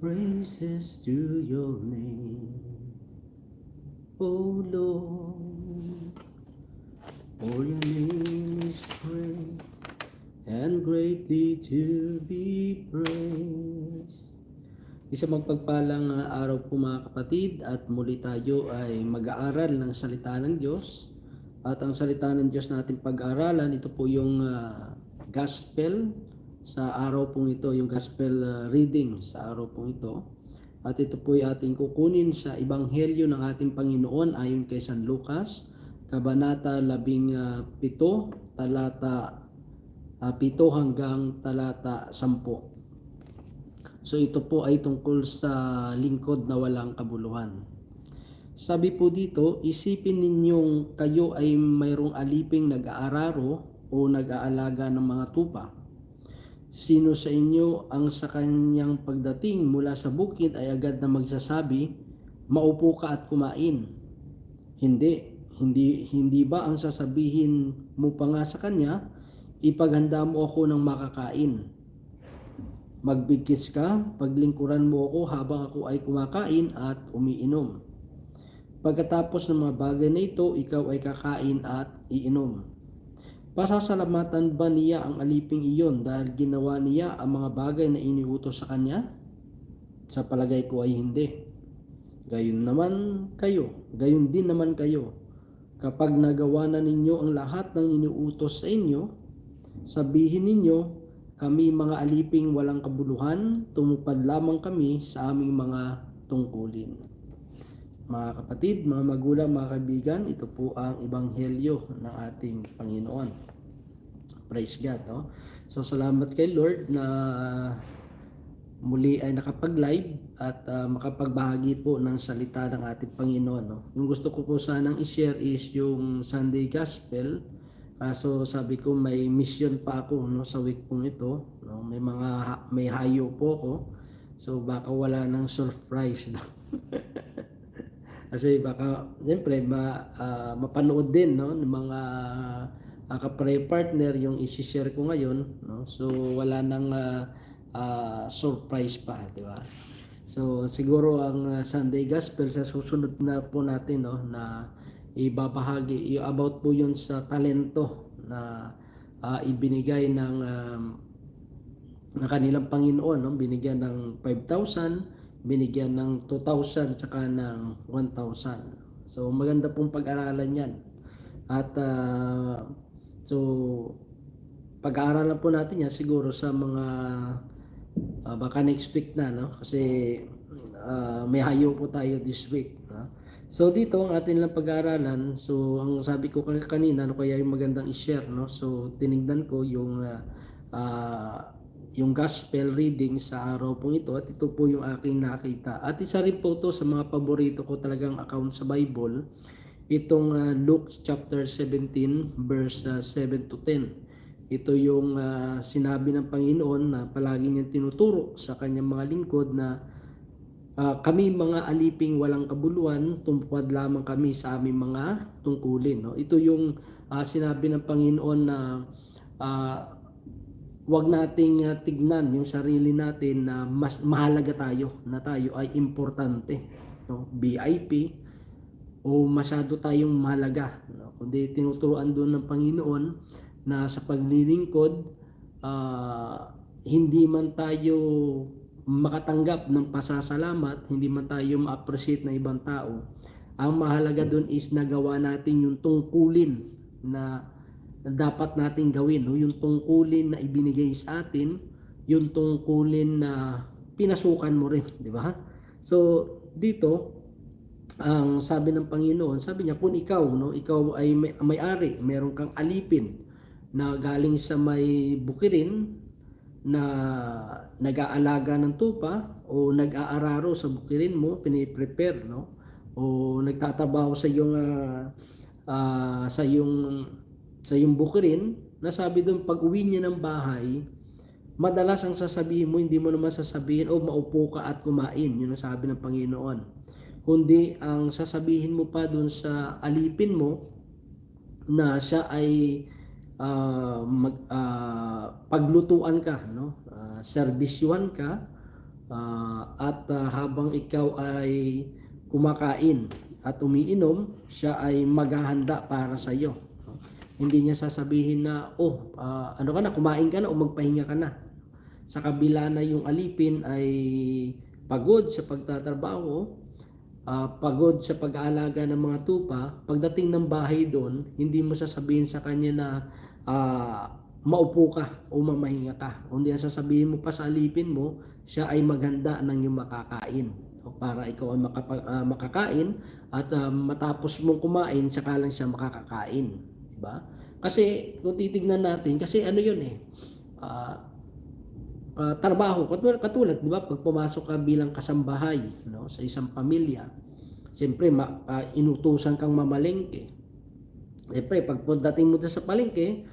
praises to your name, O Lord. For your name is great and greatly to be praised. Isa magpagpalang araw po mga kapatid at muli tayo ay mag-aaral ng salita ng Diyos. At ang salita ng Diyos natin pag-aaralan, ito po yung uh, gospel sa araw pong ito, yung gospel uh, reading sa araw pong ito. At ito po ay ating kukunin sa Ebanghelyo ng ating Panginoon ayon kay San Lucas, Kabanata 17, talata uh, 7 hanggang talata 10. So ito po ay tungkol sa lingkod na walang kabuluhan. Sabi po dito, isipin ninyong kayo ay mayroong aliping nag-aararo o nag-aalaga ng mga tupa. Sino sa inyo ang sa kanyang pagdating mula sa bukid ay agad na magsasabi, maupo ka at kumain. Hindi, hindi, hindi ba ang sasabihin mo pa nga sa kanya, ipaghanda mo ako ng makakain. Magbigkis ka, paglingkuran mo ako habang ako ay kumakain at umiinom. Pagkatapos ng mga bagay na ito, ikaw ay kakain at iinom. Pasasalamatan ba niya ang aliping iyon dahil ginawa niya ang mga bagay na iniutos sa kanya? Sa palagay ko ay hindi. Gayon naman kayo, gayon din naman kayo. Kapag nagawa na ninyo ang lahat ng iniutos sa inyo, sabihin ninyo, kami mga aliping walang kabuluhan, tumupad lamang kami sa aming mga tungkulin. Mga kapatid, mga magulang, mga kaibigan, ito po ang ebanghelyo ng ating Panginoon. Praise God. No? So salamat kay Lord na muli ay nakapag-live at uh, makapagbahagi po ng salita ng ating Panginoon. No? Yung gusto ko po sanang i-share is yung Sunday Gospel. Kaso sabi ko may mission pa ako no sa week pong ito, no. May mga may hayo po ako. So baka wala nang surprise. No? Kasi baka siyempre ma, uh, mapanood din no ng mga uh, ka-pray partner yung i-share ko ngayon, no. So wala nang uh, uh, surprise pa, di ba? So siguro ang Sunday Gospel sa susunod na po natin no na ibabahagi about po yun sa talento na uh, ibinigay ng um, ng kanilang Panginoon no binigyan ng 5,000 binigyan ng 2,000 tsaka ng 1,000 so maganda pong pag-aralan yan at uh, so pag-aaralan po natin yan siguro sa mga uh, baka next week na no kasi uh, may hayo po tayo this week no? So dito ang atin lang pag-aaralan. So ang sabi ko kanina ano kaya yung magandang i-share no. So tinignan ko yung uh, uh, yung gospel reading sa araw po ito at ito po yung aking nakita. At isa rin po to sa mga paborito ko talagang account sa Bible. Itong uh, Luke chapter 17 verse uh, 7 to 10. Ito yung uh, sinabi ng Panginoon na palagi niyang tinuturo sa kanyang mga lingkod na Uh, kami mga aliping walang kabuluhan, tumupad lamang kami sa aming mga tungkulin. No? Ito yung uh, sinabi ng Panginoon na uh, wag nating uh, tignan yung sarili natin na mas mahalaga tayo, na tayo ay importante. No? VIP o masyado tayong mahalaga. No? Kundi tinuturuan doon ng Panginoon na sa paglilingkod, uh, hindi man tayo makatanggap ng pasasalamat, hindi man tayo ma-appreciate ng ibang tao. Ang mahalaga doon is nagawa natin yung tungkulin na dapat natin gawin. No? Yung tungkulin na ibinigay sa atin, yung tungkulin na pinasukan mo rin. Di ba? So, dito, ang sabi ng Panginoon, sabi niya, kung ikaw, no, ikaw ay may, may-ari, meron kang alipin na galing sa may bukirin, na nag-aalaga ng tupa o nag-aararo sa bukirin mo, piniprepare, no? O nagtatrabaho sa iyong uh, uh, sa iyong sa iyong bukirin, nasabi doon pag uwi niya ng bahay, madalas ang sasabihin mo, hindi mo naman sasabihin, oh maupo ka at kumain. Yun ang sabi ng Panginoon. Kundi ang sasabihin mo pa doon sa alipin mo na siya ay uh, mag, uh, paglutuan ka, no? Uh, serbisyuan ka Ah, at ah, habang ikaw ay kumakain at umiinom, siya ay maghahanda para sa iyo. Hindi niya sasabihin na, oh, ah, ano ka na, kumain ka na o magpahinga ka na. Sa kabila na yung alipin ay pagod sa pagtatrabaho, ah, pagod sa pag-aalaga ng mga tupa, pagdating ng bahay doon, hindi mo sasabihin sa kanya na ah, maupo ka o mamahinga ka. Kundi ang sasabihin mo pa sa alipin mo, siya ay maghanda ng iyong makakain. Para ikaw ay makapa- ah, makakain at ah, matapos mong kumain, saka lang siya makakakain. Diba? Kasi kung titignan natin, kasi ano yun eh, ah, ah, trabaho, katulad, katulad di ba, pag pumasok ka bilang kasambahay no, sa isang pamilya, siyempre ma, ah, inutusan kang mamalengke. Siyempre, pag dating mo sa palengke,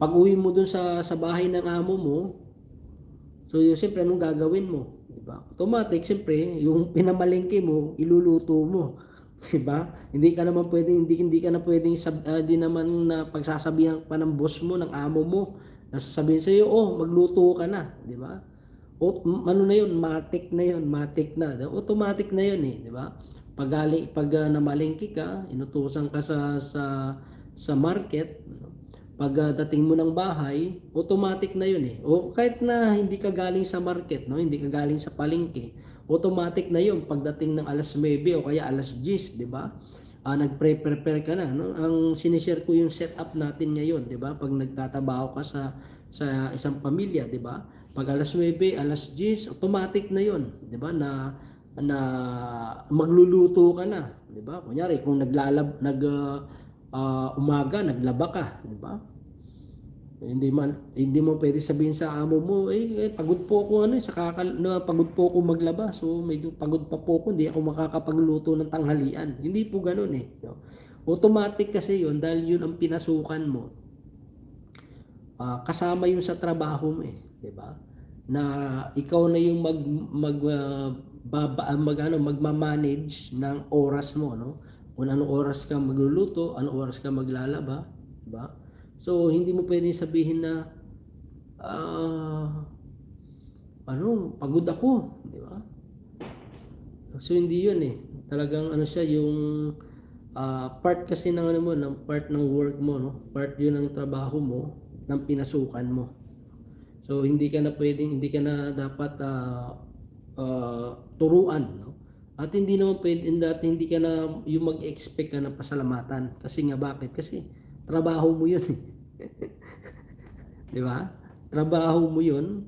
pag uwi mo doon sa, sa bahay ng amo mo, so yun, siyempre, anong gagawin mo? Di ba? Automatic, siyempre, yung pinamalengke mo, iluluto mo. Di ba? Hindi ka naman pwedeng, hindi, hindi ka na pwedeng, sab, ah, di naman na pagsasabihan pa ng boss mo, ng amo mo, nasasabihin sa iyo, oh, magluto ka na. Di ba? O, ano na yun, matik na yun, matik na. Automatic na yun eh, di ba? Pag, pag uh, namalengke ka, inutusan ka sa, sa, sa market, pag uh, dating mo ng bahay, automatic na yun eh. O kahit na hindi ka galing sa market, no, hindi ka galing sa palengke, automatic na yun pagdating ng alas 9 o kaya alas 10, di ba? Ah, nagpre-prepare ka na, no? Ang sinishare ko yung setup natin ngayon, di ba? Pag nagtatabaho ka sa sa isang pamilya, di ba? Pag alas 9, alas 10, automatic na yun, di ba? Na na magluluto ka na, di ba? Kunyari kung naglalab nag ah, ah, umaga naglaba ka, di ba? Hindi man hindi mo pwede sabihin sa amo mo, eh, eh pagod po ako ano, eh, sa kakal na pagod po ako maglaba. So medyo pagod pa po ako, hindi ako makakapagluto ng tanghalian. Hindi po ganoon eh. No? Automatic kasi 'yun dahil 'yun ang pinasukan mo. Ah, kasama 'yun sa trabaho mo eh, 'di ba? Na ikaw na yung mag mag ah, baba, mag ano, magma-manage ng oras mo, no? Kung anong oras ka magluluto, anong oras ka maglalaba, 'di ba? So, hindi mo pwedeng sabihin na ah ano, pagod ako, di ba? So, hindi yun eh. Talagang ano siya, yung ah, part kasi ng ano mo, ng part ng work mo, no? Part yun ng trabaho mo, ng pinasukan mo. So, hindi ka na pwedeng, hindi ka na dapat ah, ah, turuan, no? At hindi naman pwede, dati hindi ka na yung mag-expect ka ng pasalamatan. Kasi nga bakit? Kasi trabaho mo yun eh. Di ba? Trabaho mo yun.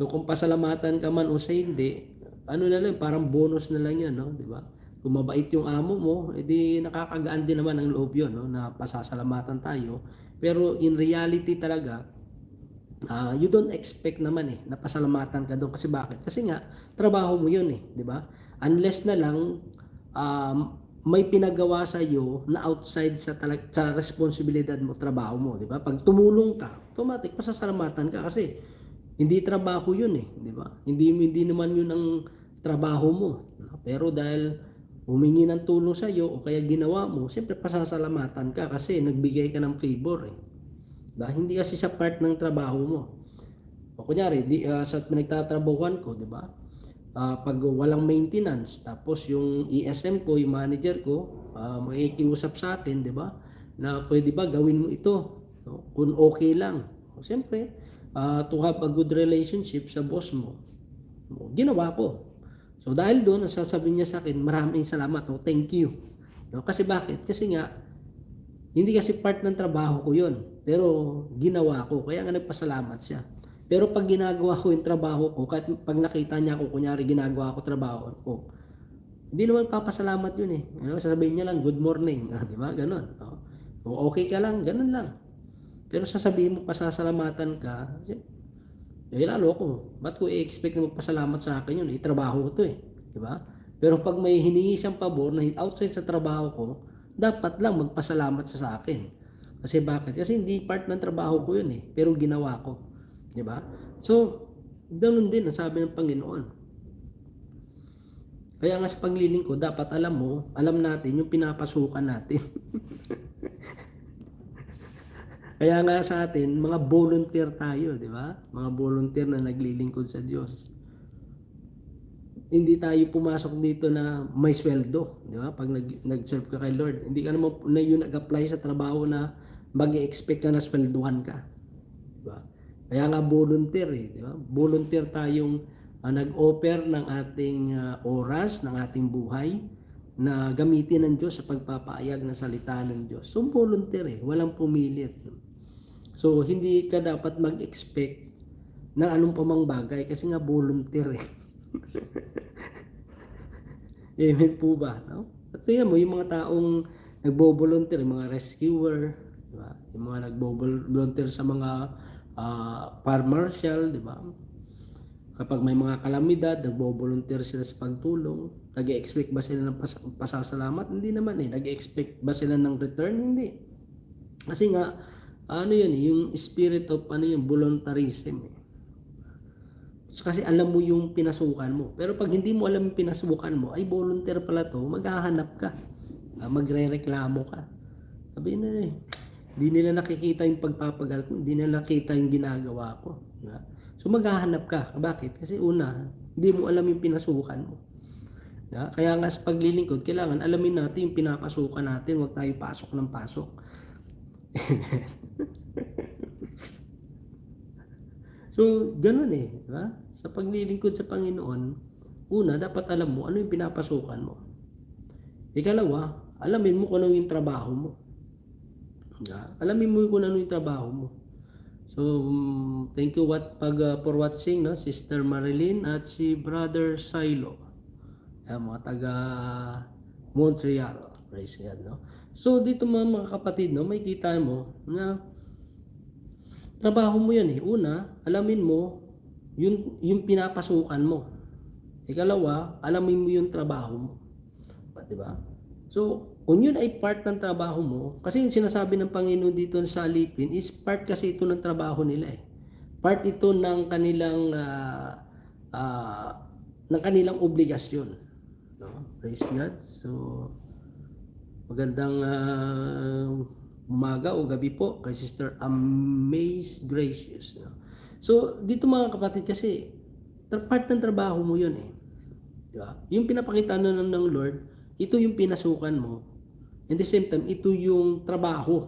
So kung pasalamatan ka man o sa hindi, ano na lang, parang bonus na lang yan, no? Di ba? Kung mabait yung amo mo, edi nakakagaan din naman ang loob yun, no? Na pasasalamatan tayo. Pero in reality talaga, ah you don't expect naman eh, na pasalamatan ka doon. Kasi bakit? Kasi nga, trabaho mo yun eh, di ba? Unless na lang, um, may pinagawa sa iyo na outside sa talag, sa responsibilidad mo, trabaho mo, di ba? Pag tumulong ka, automatic pasasalamatan ka kasi hindi trabaho 'yun eh, di ba? Hindi hindi naman 'yun ang trabaho mo. Pero dahil humingi ng tulong sa iyo o kaya ginawa mo, siyempre pasasalamatan ka kasi nagbigay ka ng favor eh. Diba? Hindi kasi siya part ng trabaho mo. O kunyari, di, ah, sa pinagtatrabahuan ko, di ba? Ah, pag walang maintenance, tapos yung ESM ko, yung manager ko, ah, makikiusap sa akin, di ba? Na pwede ba gawin mo ito? No? Kung okay lang. O, Siyempre, ah, to have a good relationship sa boss mo, o, ginawa ko. So dahil doon, ang sasabihin niya sa akin, maraming salamat, oh, thank you. No? Kasi bakit? Kasi nga, hindi kasi part ng trabaho ko yun. Pero ginawa ko, kaya nga nagpasalamat siya. Pero pag ginagawa ko yung trabaho ko, kahit pag nakita niya ako, kunyari ginagawa ko trabaho ko, hindi naman papasalamat yun eh. Ano, sasabihin niya lang, good morning. Ah, di ba? Ganon. Oh. Kung okay ka lang, ganon lang. Pero sasabihin mo, pasasalamatan ka, eh lalo ko, ba't ko i-expect na magpasalamat sa akin yun? Eh, trabaho ko to eh. Di ba? Pero pag may hiningi siyang pabor na outside sa trabaho ko, dapat lang magpasalamat sa sa akin. Kasi bakit? Kasi hindi part ng trabaho ko yun eh. Pero ginawa ko. Di ba? So, ganun din ang sabi ng Panginoon. Kaya nga sa pagliling ko, dapat alam mo, alam natin yung pinapasukan natin. Kaya nga sa atin, mga volunteer tayo, di ba? Mga volunteer na naglilingkod sa Diyos. hindi tayo pumasok dito na may sweldo, di ba? Pag nag, nag-serve ka kay Lord, hindi ka naman na yun nag-apply sa trabaho na mag-expect ka na swelduhan ka. Di ba? Kaya nga volunteer eh, di ba? Volunteer tayong ah, nag-offer ng ating ah, oras, ng ating buhay na gamitin ng Diyos sa pagpapayag ng salita ng Diyos. So volunteer eh, walang pumilit. So hindi ka dapat mag-expect ng anong pamang bagay kasi nga volunteer eh. Amen po ba? No? At tingnan mo, yung mga taong nagbo-volunteer, yung mga rescuer, di ba? yung mga nagbo-volunteer sa mga uh, fire marshal, di ba? Kapag may mga kalamidad, nagbo-volunteer sila sa pagtulong. Nag-expect ba sila ng pas- pasasalamat? Hindi naman eh. Nag-expect ba sila ng return? Hindi. Kasi nga, ano yun eh, yung spirit of ano yung voluntarism eh. Kasi alam mo yung pinasukan mo. Pero pag hindi mo alam yung pinasukan mo, ay volunteer pala to, maghahanap ka. Ah, magre-reklamo ka. Sabi na eh, hindi nila nakikita yung pagpapagal ko, hindi nila nakita yung ginagawa ko. Diba? So maghahanap ka. Bakit? Kasi una, hindi mo alam yung pinasukan mo. Diba? Kaya nga sa paglilingkod, kailangan alamin natin yung pinapasukan natin, huwag tayo pasok ng pasok. So, ganun eh. Di ba? Sa paglilingkod sa Panginoon, una, dapat alam mo ano yung pinapasukan mo. Ikalawa, alamin mo kung ano yung trabaho mo. Di ba? Alamin mo kung ano yung trabaho mo. So, mm, thank you what, pag, uh, for watching, no? Sister Marilyn at si Brother Silo. Ayan, mga taga Montreal. Praise God, no? So, dito mga, mga kapatid, no? May kita mo na trabaho mo yan eh. Una, alamin mo yung, yung pinapasukan mo. Ikalawa, alamin mo yung trabaho mo. Ba, Di ba? So, kung yun ay part ng trabaho mo, kasi yung sinasabi ng Panginoon dito sa alipin is part kasi ito ng trabaho nila eh. Part ito ng kanilang ah, ah, ng kanilang obligasyon. No? Praise God. So, magandang ah, umaga o gabi po kay Sister Amaze Gracious. No? So, dito mga kapatid kasi part ng trabaho mo yun eh. Di ba? Yung pinapakita na ng Lord, ito yung pinasukan mo. And the same time, ito yung trabaho.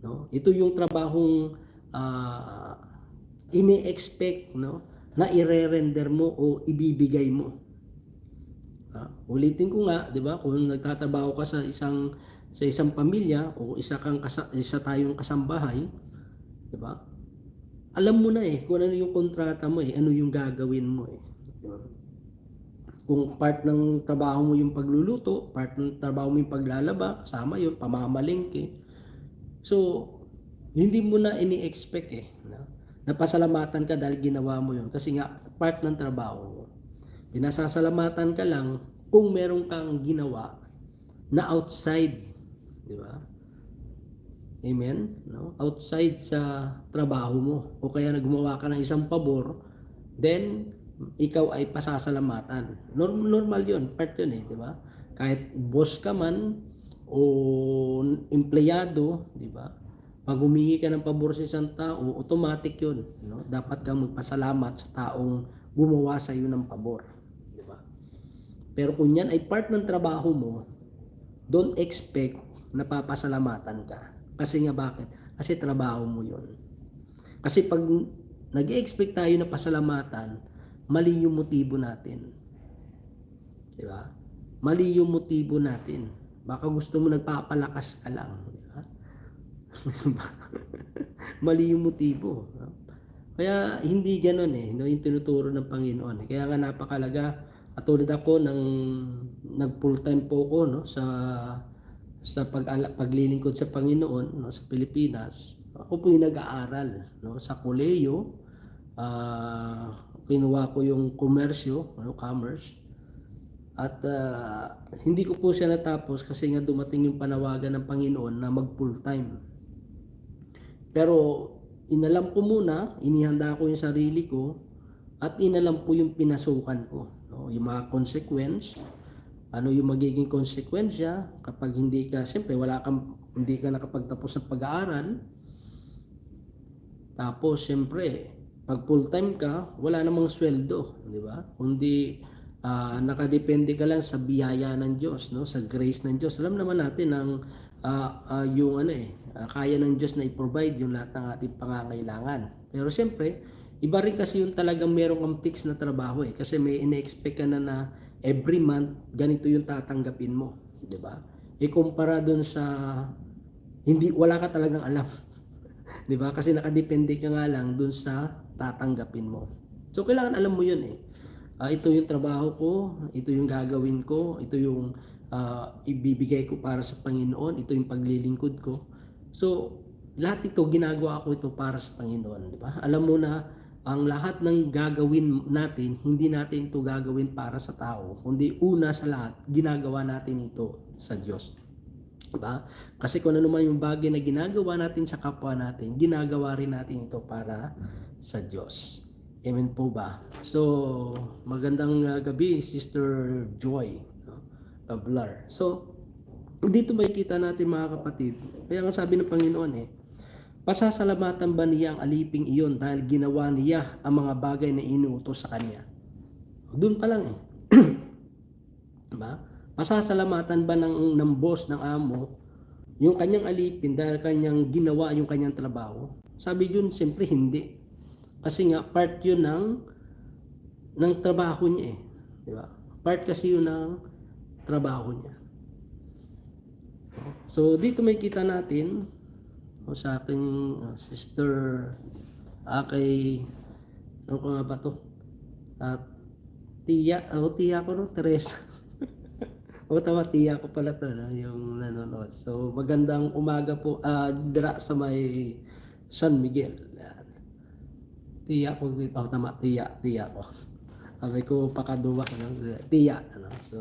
No? Ito yung trabahong ah, ini-expect no? na ire-render mo o ibibigay mo. Ah, ulitin ko nga, 'di ba? Kung nagtatrabaho ka sa isang sa isang pamilya o isa kang kasa, isa tayong kasambahay, 'di ba? Alam mo na eh kung ano yung kontrata mo eh, ano yung gagawin mo eh. Di ba? Kung part ng trabaho mo yung pagluluto, part ng trabaho mo yung paglalaba, kasama yun, pamamalingke. So, hindi mo na ini-expect eh. No? Napasalamatan ka dahil ginawa mo yun. Kasi nga, part ng trabaho mo. Pinasasalamatan ka lang kung meron kang ginawa na outside. Di ba? Amen? No? Outside sa trabaho mo. O kaya naggumawa ka ng isang pabor, then ikaw ay pasasalamatan. Norm- normal yun. Part yun eh. Di ba? Kahit boss ka man o empleyado, di ba? Pag humingi ka ng pabor sa isang tao, automatic yun. No? Dapat kang magpasalamat sa taong gumawa sa iyo ng pabor. Di ba? Pero kung yan ay part ng trabaho mo, don't expect na papasalamatan ka. Kasi nga bakit? Kasi trabaho mo yun. Kasi pag nag-expect tayo na pasalamatan, mali yung motibo natin. Di ba? Mali yung motibo natin. Baka gusto mo nagpapalakas ka lang. Di mali yung motibo. Kaya hindi ganoon eh, no, yung tinuturo ng Panginoon. Kaya nga napakalaga at tulad ako nang nag full time po ako no sa sa pag paglilingkod sa Panginoon no sa Pilipinas. Ako po yung nag-aaral no sa kolehiyo. Ah, kinuha ko yung komersyo, ano, commerce. At ah, hindi ko po siya natapos kasi nga dumating yung panawagan ng Panginoon na mag full time. Pero inalam ko muna, inihanda ko yung sarili ko at inalam ko yung pinasukan ko, no? yung mga consequence, ano yung magiging konsekwensya kapag hindi ka, siyempre wala kang, hindi ka nakapagtapos ng pag-aaral. Tapos siyempre, pag full time ka, wala namang sweldo, di ba? Kundi ah, nakadepende ka lang sa biyaya ng Diyos, no? Sa grace ng Diyos. Alam naman natin ang ah, ah, yung ano eh, ah, kaya ng Diyos na i-provide yung lahat ng ating pangangailangan. Pero siyempre, iba rin kasi yung talagang merong ang fix na trabaho eh. Kasi may ina-expect ka na na every month, ganito yung tatanggapin mo. Di ba? Ikumpara dun sa hindi wala ka talagang alam. 'Di ba? Kasi nakadepende ka nga lang dun sa tatanggapin mo. So kailangan alam mo 'yun eh. Ah, ito yung trabaho ko, ito yung gagawin ko, ito yung ah, ibibigay ko para sa Panginoon, ito yung paglilingkod ko. So lahat ito ginagawa ko ito para sa Panginoon, di ba? Alam mo na ang lahat ng gagawin natin, hindi natin ito gagawin para sa tao, kundi una sa lahat, ginagawa natin ito sa Diyos. Diba? Kasi kung ano naman yung bagay na ginagawa natin sa kapwa natin, ginagawa rin natin ito para sa Diyos. Amen po ba? So, magandang uh, gabi, Sister Joy no? Ablar. So, dito makikita natin mga kapatid, kaya nga sabi ng Panginoon eh, pasasalamatan ba niya ang aliping iyon dahil ginawa niya ang mga bagay na inuutos sa kanya? Doon pa lang eh. diba? Pasasalamatan ba ng, ng boss, ng amo, yung kanyang alipin dahil kanyang ginawa yung kanyang trabaho? Sabi yun, siyempre hindi. Kasi nga, part yun ng, ng trabaho niya eh. Di ba? Part kasi yun ng trabaho niya. So, dito may kita natin, o sa aking uh, sister, akay, ano ko nga ba to? At tiya, o tiya ko no, Teresa. o tama, tiya ko pala to, no, yung nanonood. So, magandang umaga po, ah, dira sa may San Miguel. Tiya ko, oh, tama, tiya, tiya ko. Sabi ko, pakaduwa, ano, tiya, ano, so,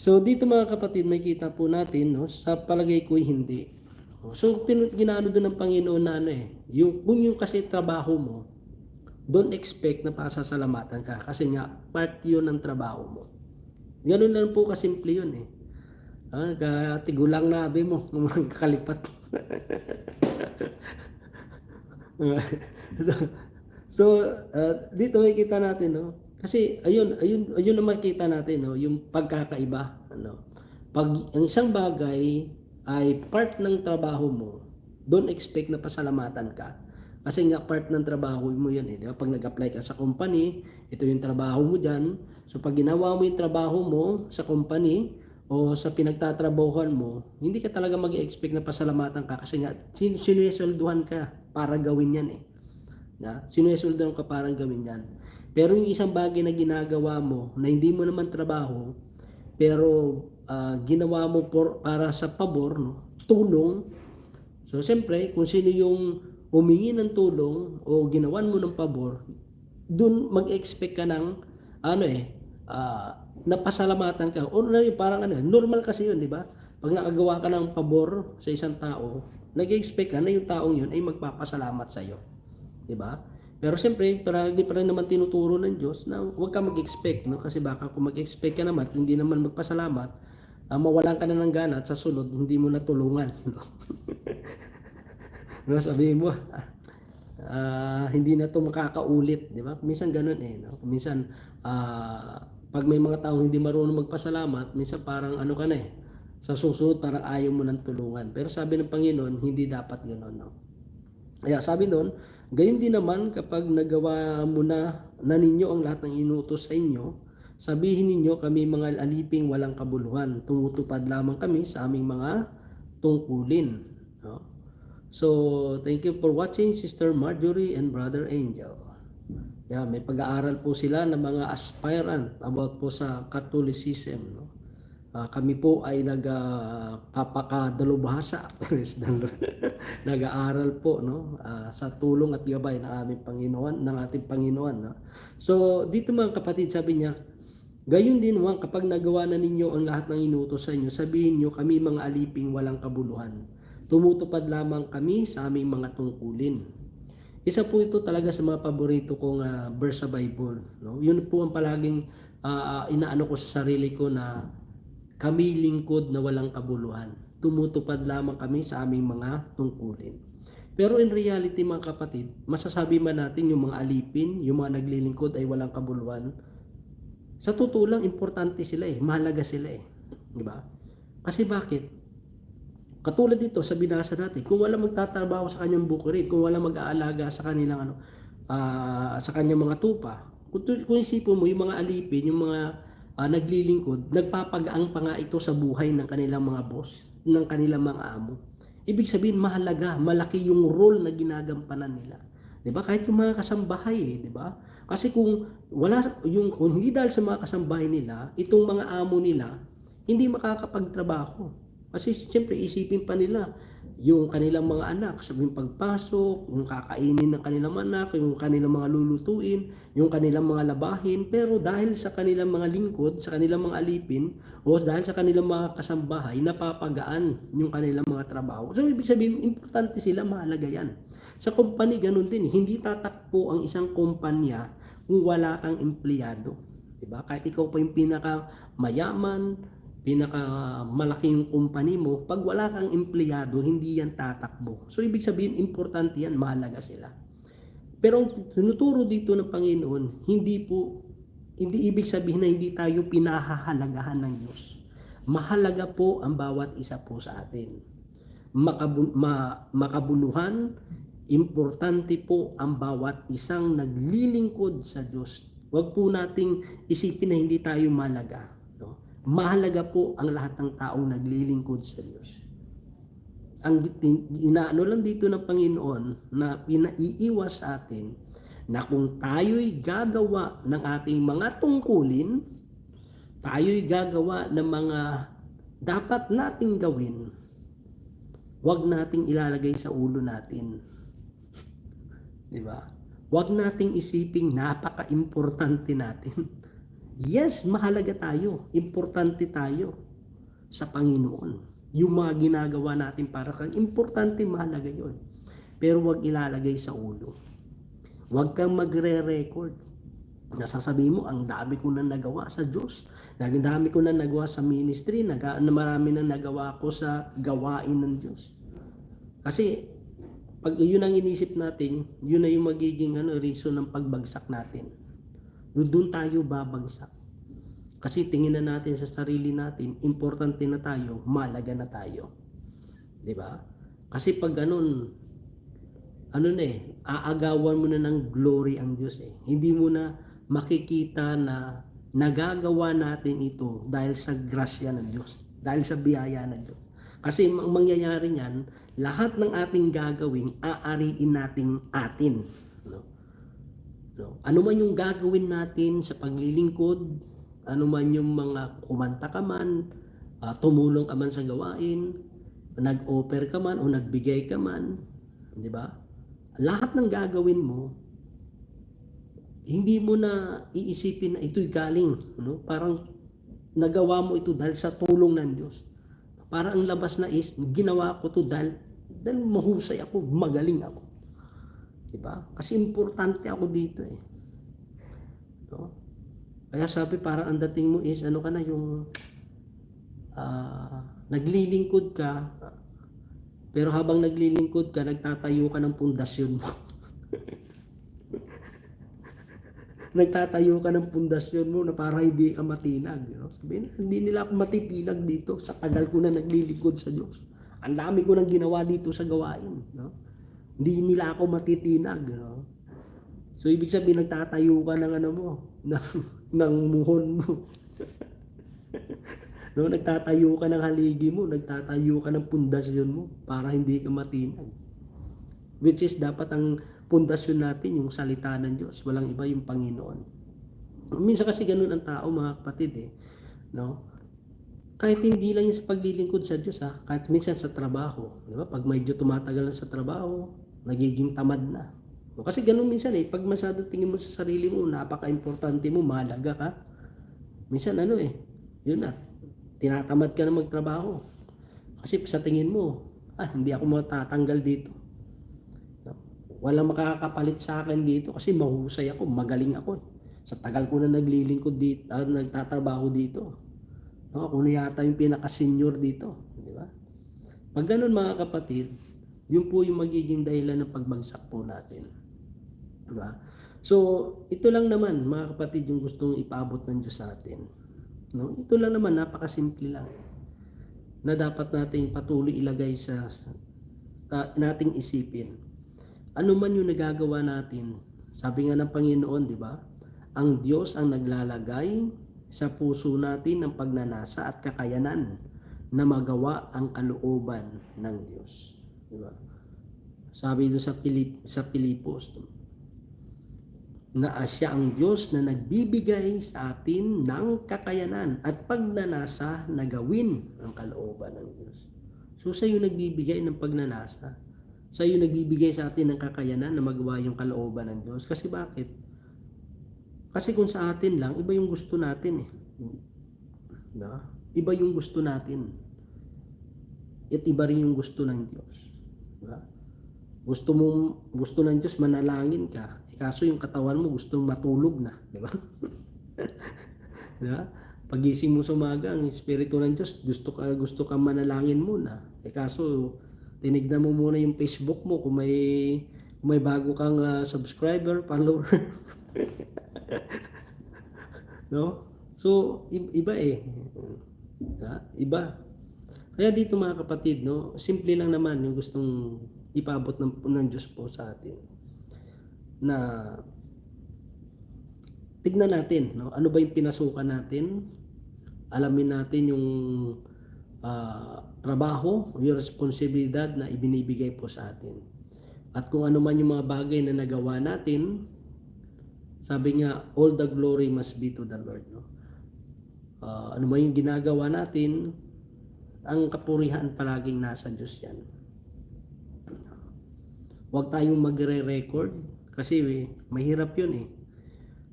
So dito mga kapatid, may kita po natin, no, sa palagay ko hindi. So ginaano doon ng Panginoon na ano eh, yung, kung yung kasi trabaho mo, don't expect na pasasalamatan ka kasi nga part yun ng trabaho mo. Ganun lang po kasimple yun eh. Ah, katigulang nabi mo, magkakalipat. so, so uh, dito may kita natin, no, kasi ayun, ayun, ayun ang makita natin, no, yung pagkakaiba, ano. Pag ang isang bagay ay part ng trabaho mo, don't expect na pasalamatan ka. Kasi nga part ng trabaho mo 'yun eh, di ba? Pag nag-apply ka sa company, ito yung trabaho mo diyan. So pag ginawa mo yung trabaho mo sa company o sa pinagtatrabahuhan mo, hindi ka talaga mag-expect na pasalamatan ka kasi nga sin sinuweldohan ka para gawin 'yan eh. Na, sinuweldohan ka para gawin 'yan. Pero yung isang bagay na ginagawa mo na hindi mo naman trabaho, pero ah, ginawa mo por, para sa pabor, no? tulong. So, siyempre, kung sino yung humingi ng tulong o ginawan mo ng pabor, dun mag-expect ka ng, ano eh, ah, napasalamatan ka. O yun, parang ano, normal kasi yun, di ba? Pag nakagawa ka ng pabor sa isang tao, nag-expect ka na yung taong yun ay magpapasalamat sa iyo. Di ba? Pero siyempre, palagi pa rin naman tinuturo ng Diyos na huwag ka mag-expect, no? Kasi baka kung mag-expect ka naman, hindi naman magpasalamat, ah, mawalan ka na ng gana at sa sunod, hindi mo natulungan. No? no, sabihin mo, ah, hindi na to makakaulit, di ba? Minsan ganun eh, no? Minsan, ah, pag may mga taong hindi marunong magpasalamat, minsan parang ano ka na eh, sa susunod parang ayaw mo ng tulungan. Pero sabi ng Panginoon, hindi dapat ganoon, no? Kaya sabi doon, gayon din naman kapag nagawa mo na, na ninyo ang lahat ng inutos sa inyo, sabihin ninyo kami mga aliping walang kabuluhan, tumutupad lamang kami sa aming mga tungkulin. No? So, thank you for watching Sister Marjorie and Brother Angel. Yeah, may pag-aaral po sila ng mga aspirant about po sa Catholicism. No? Ah, kami po ay nagpapakadalubhasa nag-aaral po no? Ah, sa tulong at gabay ng aming Panginoon ng ating Panginoon no? so dito mga kapatid sabi niya gayon din wang kapag nagawa na ninyo ang lahat ng inutos sa inyo sabihin niyo kami mga aliping walang kabuluhan. Tumutupad lamang kami sa aming mga tungkulin. Isa po ito talaga sa mga paborito kong ah, verse sa Bible no? Yun po ang palaging ah, inaano ko sa sarili ko na kami lingkod na walang kabuluhan. Tumutupad lamang kami sa aming mga tungkulin. Pero in reality mga kapatid, masasabi man natin yung mga alipin, yung mga naglilingkod ay walang kabuluhan? Sa totoo lang, importante sila eh. Mahalaga sila eh. Di ba? Kasi bakit? Katulad dito sa binasa natin, kung wala magtatrabaho sa kanyang bukirin, kung wala mag-aalaga sa kanilang ano, ah, sa kanyang mga tupa, kung, kung isipin mo, yung mga alipin, yung mga ah, naglilingkod, nagpapagaang pa nga ito sa buhay ng kanilang mga boss, ng kanilang mga amo. Ibig sabihin, mahalaga, malaki yung role na ginagampanan nila. 'Di ba? Kahit yung mga kasambahay, eh, 'di ba? Kasi kung wala yung kung hindi dahil sa mga kasambahay nila, itong mga amo nila hindi makakapagtrabaho. Kasi siyempre isipin pa nila yung kanilang mga anak, sabihin pagpasok, yung kakainin ng kanilang anak, yung kanilang mga lulutuin, yung kanilang mga labahin, pero dahil sa kanilang mga lingkod, sa kanilang mga alipin, o dahil sa kanilang mga kasambahay, napapagaan yung kanilang mga trabaho. So, ibig sabihin, importante sila, mahalaga yan. Sa company, ganun din. Hindi tatakpo ang isang kumpanya kung wala kang empleyado. Diba? Kahit ikaw pa yung pinaka mayaman, pinaka malaking company mo, pag wala kang empleyado, hindi yan tatakbo. So, ibig sabihin, importante yan, mahalaga sila. Pero ang tinuturo dito ng Panginoon, hindi po, hindi ibig sabihin na hindi tayo pinahahalagahan ng Diyos. Mahalaga po ang bawat isa po sa atin. Makabu- ma- makabuluhan, importante po ang bawat isang naglilingkod sa Diyos. Huwag po nating isipin na hindi tayo mahalaga. Mahalaga po ang lahat ng taong naglilingkod sa Diyos. Ang inaano lang dito ng Panginoon na pinaiiwas sa atin na kung tayo'y gagawa ng ating mga tungkulin, tayo'y gagawa ng mga dapat nating gawin, huwag nating ilalagay sa ulo natin. Di ba? Huwag nating isiping napaka-importante natin. Yes, mahalaga tayo. Importante tayo sa Panginoon. Yung mga ginagawa natin para kang importante, mahalaga yon. Pero huwag ilalagay sa ulo. Huwag kang magre-record. Nasasabi mo, ang dami ko na nagawa sa Diyos. Ang dami ko na nagawa sa ministry. Naga, na marami na nagawa ko sa gawain ng Diyos. Kasi, pag yun ang inisip natin, yun na yung magiging ano, reason ng pagbagsak natin. Doon tayo babagsak. Kasi tingin na natin sa sarili natin, importante na tayo, malaga na tayo. 'Di ba? Kasi pag ganun, ano na eh, aagawan mo na ng glory ang Diyos eh. Hindi mo na makikita na nagagawa natin ito dahil sa grasya ng Diyos, dahil sa biyaya ng Diyos. Kasi ang mangyayari niyan, lahat ng ating gagawin, aariin nating atin. No? No? Ano man yung gagawin natin sa paglilingkod, ano man yung mga kumanta ka man, ah, tumulong ka man sa gawain, nag-offer ka man o nagbigay ka man, di ba? Lahat ng gagawin mo, hindi mo na iisipin na ito'y galing, no? Parang nagawa mo ito dahil sa tulong ng Diyos. Para ang labas na is, ginawa ko to dahil, dahil mahusay ako, magaling ako. Diba? Kasi importante ako dito eh. No? Kaya sabi parang ang dating mo is ano ka na yung ah, naglilingkod ka pero habang naglilingkod ka nagtatayo ka ng pundasyon mo. nagtatayo ka ng pundasyon mo na para hindi ka matinag. You know? Sabihin, hindi nila ako matipinag dito sa tagal ko na naglilingkod sa Diyos. Ang dami ko nang ginawa dito sa gawain. No? Hindi nila ako matitinag. No? So, ibig sabihin, nagtatayo ka ng ano mo, ng, ng muhon mo. no, nagtatayo ka ng haligi mo, nagtatayo ka ng pundasyon mo para hindi ka matinag. Which is dapat ang pundasyon natin yung salita ng Diyos. Walang iba yung Panginoon. Minsan kasi ganun ang tao mga kapatid eh. No? Kahit hindi lang yung sa paglilingkod sa Diyos ha, kahit minsan sa trabaho. Di ba? Pag medyo tumatagal na sa trabaho, nagiging tamad na. Kasi ganun minsan eh, pag masyado tingin mo sa sarili mo, napaka-importante mo, mahalaga ka. Minsan ano eh, yun na, tinatamad ka na magtrabaho. Kasi sa tingin mo, ah, hindi ako matatanggal dito. No? Walang makakapalit sa akin dito kasi mahusay ako, magaling ako. Sa tagal ko na naglilingkod dito, ah, nagtatrabaho dito. No, ako na yata yung pinaka-senior dito, di ba? Pag ganun mga kapatid, yun po yung magiging dahilan ng pagbagsak po natin. Di ba? So, ito lang naman mga kapatid yung gustong ipaabot ng Diyos sa atin. No? Ito lang naman, napakasimple lang. Na dapat nating patuloy ilagay sa, sa nating isipin. Ano man yung nagagawa natin, sabi nga ng Panginoon, di ba? Ang Diyos ang naglalagay sa puso natin ng pagnanasa at kakayanan na magawa ang kalooban ng Diyos. Di ba? Sabi doon sa Pilip, sa Pilipos, na siya ang Diyos na nagbibigay sa atin ng kakayanan at pagnanasa na gawin ang kalooban ng Diyos. So sa iyo nagbibigay ng pagnanasa. Sa iyo nagbibigay sa atin ng kakayanan na magawa yung kalooban ng Diyos. Kasi bakit? Kasi kung sa atin lang, iba yung gusto natin eh. Na? Iba yung gusto natin. At iba rin yung gusto ng Diyos. Diba? Gusto mo gusto ng Diyos manalangin ka. Eh, kaso yung katawan mo gusto matulog na, di ba? di ba? Pagising mo sa umaga, ang espiritu ng Diyos, gusto ka gusto ka manalangin muna. Eh kaso tinignan mo muna yung Facebook mo kung may kung may bago kang ah, subscriber, follower. no? So iba eh. Ha? Iba. Kaya dito mga kapatid, no, simple lang naman yung gustong ipabot ng, ng Diyos po sa atin. Na tignan natin, no, ano ba yung pinasukan natin? Alamin natin yung ah, trabaho, yung responsibilidad na ibinibigay po sa atin. At kung ano man yung mga bagay na nagawa natin, sabi nga, all the glory must be to the Lord. No? Ah, ano man yung ginagawa natin, ang kapurihan palaging nasa Diyos yan. Huwag tayong magre-record kasi eh, mahirap yun eh.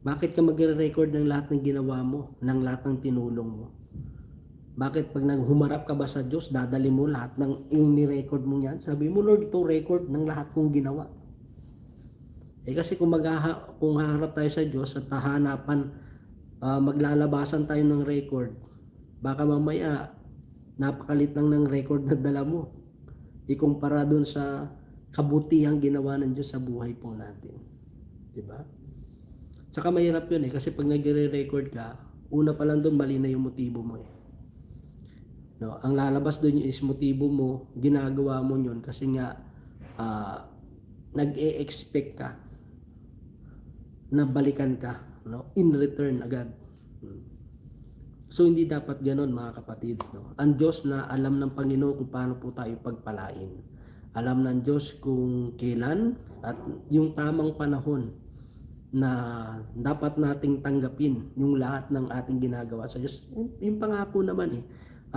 Bakit ka magre-record ng lahat ng ginawa mo, ng lahat ng tinulong mo? Bakit pag naghumarap ka ba sa Diyos, dadali mo lahat ng yung ni-record mo yan? Sabi mo, Lord, ito record ng lahat kong ginawa. Eh kasi kung, maghaha, kung haharap tayo sa Diyos at hahanapan, ah, maglalabasan tayo ng record, baka mamaya napakalit lang ng record na dala mo. Ikumpara dun sa kabutihang ginawa ng Diyos sa buhay po natin. Di ba? Saka mahirap yun eh, kasi pag nagre-record ka, una pa lang doon mali na yung motibo mo eh. No, ang lalabas doon is motibo mo, ginagawa mo yun kasi nga ah, nag-e-expect ka na balikan ka no in return agad Hmm. So hindi dapat ganon mga kapatid no? Ang Diyos na alam ng Panginoon kung paano po tayo pagpalain. Alam ng Diyos kung kailan at yung tamang panahon na dapat nating tanggapin yung lahat ng ating ginagawa sa Diyos. Yung, pangako naman eh.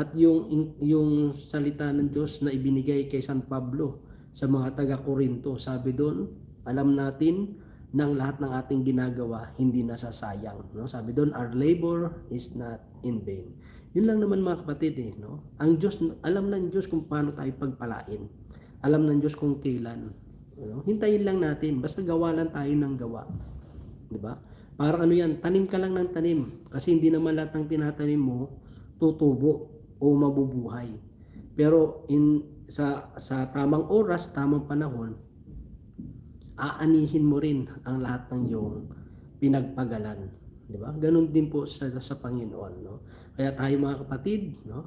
At yung yung salita ng Diyos na ibinigay kay San Pablo sa mga taga Corinto sabi doon alam natin ng lahat ng ating ginagawa hindi nasasayang no? Sabi doon our labor is not in vain. Yun lang naman mga kapatid eh no? Ang Diyos alam ng Diyos kung paano tayo pagpalain. Alam ng Diyos kung kailan no? hintayin lang natin basta gawa lang tayo ng gawa di ba? Parang ano yan tanim ka lang ng tanim kasi hindi naman lahat ng tinatanim mo tutubo o mabubuhay. Pero in sa sa tamang oras tamang panahon aanihin mo rin ang lahat ng iyong pinagpagalan. Di ba? Ganon din po sa, sa Panginoon. No? Kaya tayo mga kapatid, no?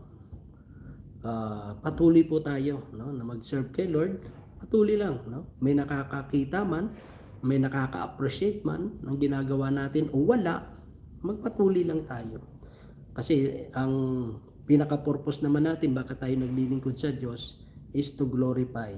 ah, patuloy po tayo no? na mag-serve kay Lord. Patuloy lang. No? May nakakakita man, may nakaka-appreciate man ng ginagawa natin o wala, magpatuloy lang tayo. Kasi ang pinaka-purpose naman natin bakit tayo naglilingkod sa Diyos is to glorify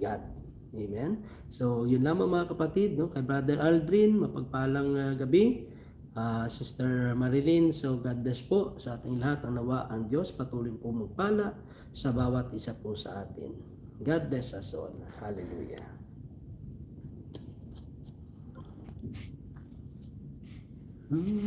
God. Amen. So, yun lamang mga kapatid, no? Kay Brother Aldrin, mapagpalang ah, gabi. Ah, Sister Marilyn, so God bless po sa ating lahat. Ang nawa ang Diyos patuloy po magpala sa bawat isa po sa atin. God bless us all. Hallelujah. Hmm.